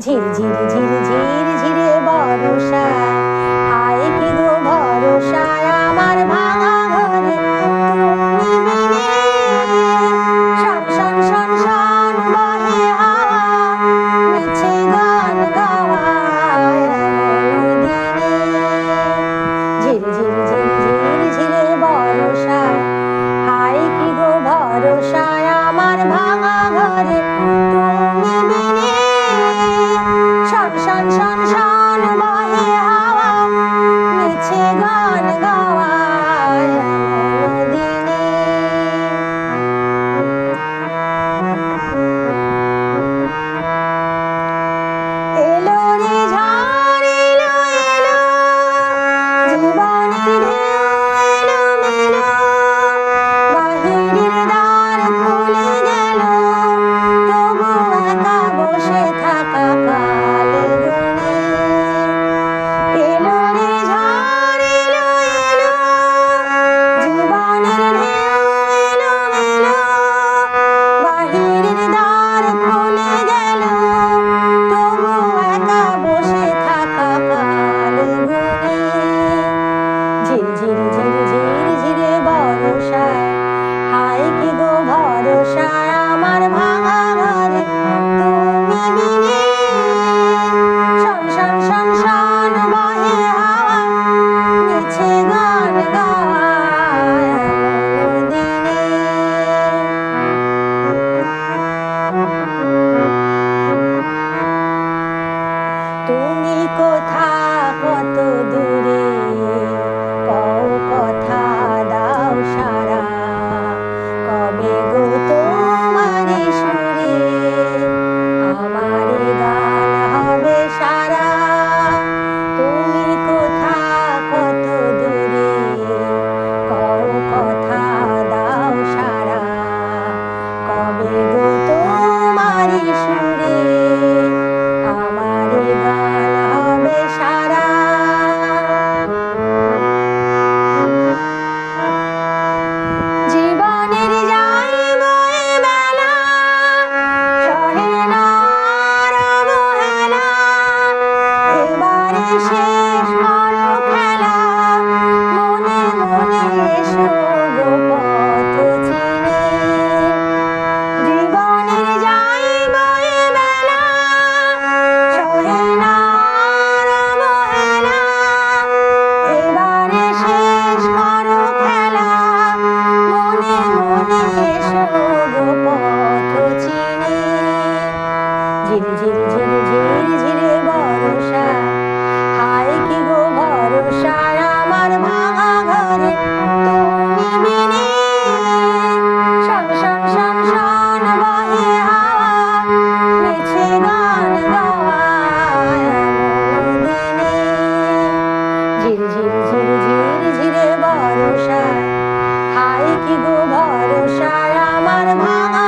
ঝির ঝির ঝির ঝিরে বরষা আয় কি গো ভরসা আমার শন শন শন বয়ে হাওয়া মিছে গান গাওয়া। আশা আমার এসো পথ চিনি। ঝিল ঝিল ঝিল পাই কি গো ভরসা আমার ভাঙা